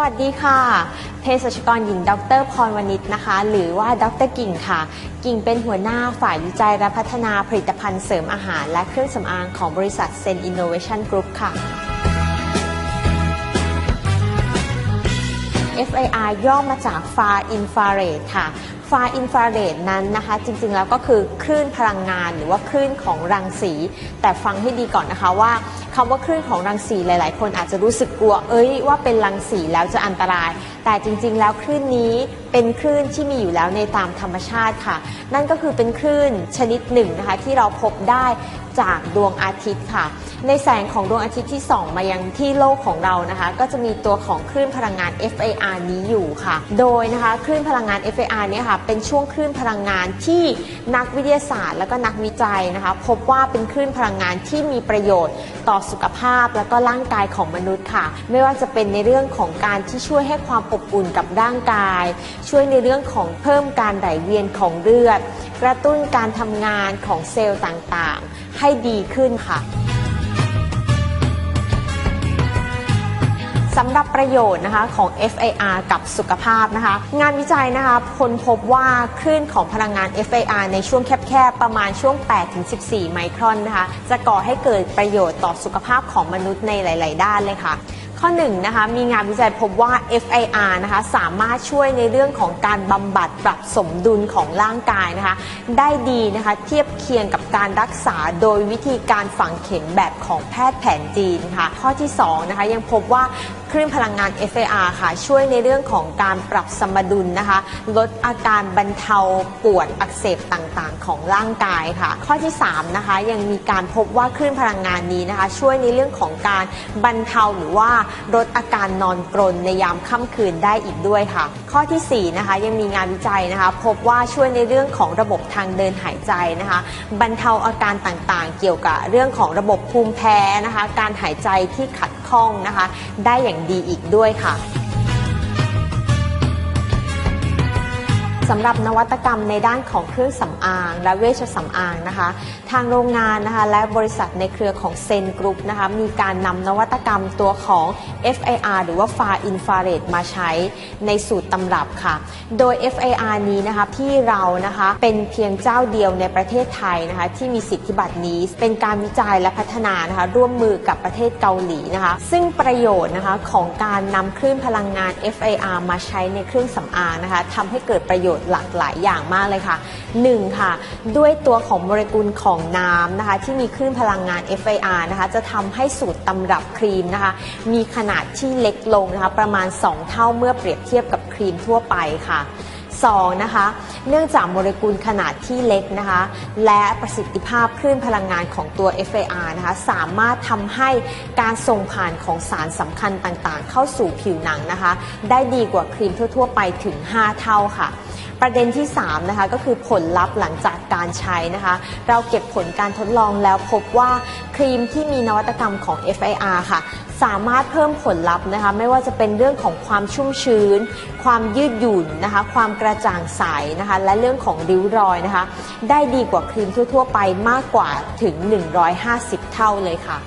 วัสดีค่ะเภสัชกรหญิง ดรพรวณิชนะคะ หรือว่าดรกิ่งค่ะ กิ่งเป็นหัวหน้าฝ่ายวิจัยและพัฒนาผลิตภัณฑ์เสริมอาหาร และเครื่องสำอางของบริษัทเซนอินโนเวชันกรุ๊ปค่ะ FIR ย่อมาจาก Far Infrared ค่ะ Far Infrared นั้นนะคะ จริงๆแล้วก็คือคลื่นพลังงานหรือว่าคลื่นของรังสี แต่ฟังให้ดีก่อนนะคะว่าคำว่าคลื่นของรังสีหลาย ๆ คนอาจจะรู้สึกกลัว เอ้ยว่าเป็นรังสีแล้วจะอันตราย แต่จริง ๆ แล้วคลื่นนี้เป็นคลื่นที่มีอยู่แล้วในตามธรรมชาติค่ะ นั่นก็คือเป็นคลื่นชนิดหนึ่งนะคะที่เราพบได้จากดวงอาทิตย์ค่ะในแสงของดวงอาทิตย์ที่ส่องมายังที่โลกของเรานะคะ ก็จะมีตัวของคลื่นพลังงาน FAR นี้อยู่ค่ะ โดยนะคะคลื่นพลังงาน FAR เนี่ยค่ะเป็นช่วงคลื่นพลังงานที่นักวิทยาศาสตร์ และก็นักวิจัยนะคะ พบว่าเป็นคลื่นพลังงานที่มีประโยชน์ต่อสุขภาพและก็ร่างกายของมนุษย์ค่ะ ไม่ว่าจะเป็นในเรื่องของการที่ช่วยให้ความอบอุ่นกับร่างกาย ช่วยในเรื่องของเพิ่มการไหลเวียนของเลือด กระตุ้นการทำงานของเซลล์ต่างๆ ให้ดีขึ้นค่ะ สำหรับประโยชน์นะคะของ FAR กับสุขภาพนะคะ งานวิจัยนะคะค้นพบว่าคลื่นของพลังงาน FAR ในช่วงแคบๆ ประมาณช่วง 8-14 ไมครอนนะคะ จะก่อให้เกิดประโยชน์ต่อสุขภาพของมนุษย์ในหลาย ๆ ด้านเลยค่ะข้อ1นงนะคะมีงานวิจัยพบว่า FIR นะคะสามารถช่วยในเรื่องของการบำบัดปรับสมดุลของร่างกายนะคะ ได้ดีนะคะเทียบเคียงกับการรักษาโดยวิธีการฝังเข็มแบบของแพทย์แผนจีนค่ะข้อที่2นะคะยังพบว่าคลื่นพลังงาน FAR ค่ะ ช่วยในเรื่องของการปรับสมดุลนะคะ ลดอาการบรรเทาปวดอักเสบต่างๆ ของร่างกายค่ะ ข้อที่3นะคะยังมีการพบว่าคลื่นพลังงานนี้นะคะ ช่วยในเรื่องของการบรรเทาหรือว่าลดอาการนอนกรนในยามค่ำคืนได้อีกด้วยค่ะ ข้อที่4นะคะยังมีงานวิจัยนะคะ พบว่าช่วยในเรื่องของระบบทางเดินหายใจนะคะ บรรเทาอาการต่างๆ เกี่ยวกับเรื่องของระบบภูมิแพ้นะคะ การหายใจที่ขัดข้องนะคะ ได้อย่างดีอีกด้วยค่ะ สำหรับนวัตกรรมในด้านของเครื่องสำอาง และเวชสำอางนะคะ ทางโรงงานนะคะและบริษัทในเครือของเซนกรุ๊ปนะคะมีการนำนวัตกรรมตัวของ FIR หรือว่า Far Infrared มาใช้ในสูตรตำรับค่ะ โดย FIR นี้นะคะที่เรานะคะเป็นเพียงเจ้าเดียวในประเทศไทยนะคะที่มีสิทธิบัตรนี้เป็นการวิจัยและพัฒนานะคะร่วมมือกับประเทศเกาหลีนะคะซึ่งประโยชน์นะคะของการนำคลื่นพลังงาน FIR มาใช้ในเครื่องสำอางนะคะทำให้เกิดประโยชน์หลากหลายอย่างมากเลยค่ะ 1. ค่ะ ด้วยตัวของโมเลกุลของน้ำนะคะ ที่มีคลื่นพลังงาน FIR นะคะ จะทำให้สูตรตำรับครีมนะคะ มีขนาดที่เล็กลงนะคะ ประมาณ 2 เท่าเมื่อเปรียบเทียบกับครีมทั่วไปค่ะ 2. นะคะ เนื่องจากโมเลกุลขนาดที่เล็กนะคะ และประสิทธิภาพคลื่นพลังงานของตัว FAR นะคะ สามารถทำให้การส่งผ่านของสารสำคัญต่างๆ เข้าสู่ผิวหนังนะคะ ได้ดีกว่าครีมทั่ว ๆ ไปถึง 5 เท่าค่ะ ประเด็นที่3นะคะก็คือผลลัพธ์หลังจากการใช้นะคะ เราเก็บผลการทดลองแล้วพบว่าครีมที่มีนวัตกรรมของ FIR ค่ะ สามารถเพิ่มผลลัพธ์นะคะ ไม่ว่าจะเป็นเรื่องของความชุ่มชื้น ความยืดหยุ่นนะคะ ความกระจ่างใสนะคะ และเรื่องของริ้วรอยนะคะ ได้ดีกว่าครีมทั่ว ๆ ไปมากกว่าถึง 150 เท่าเลยค่ะ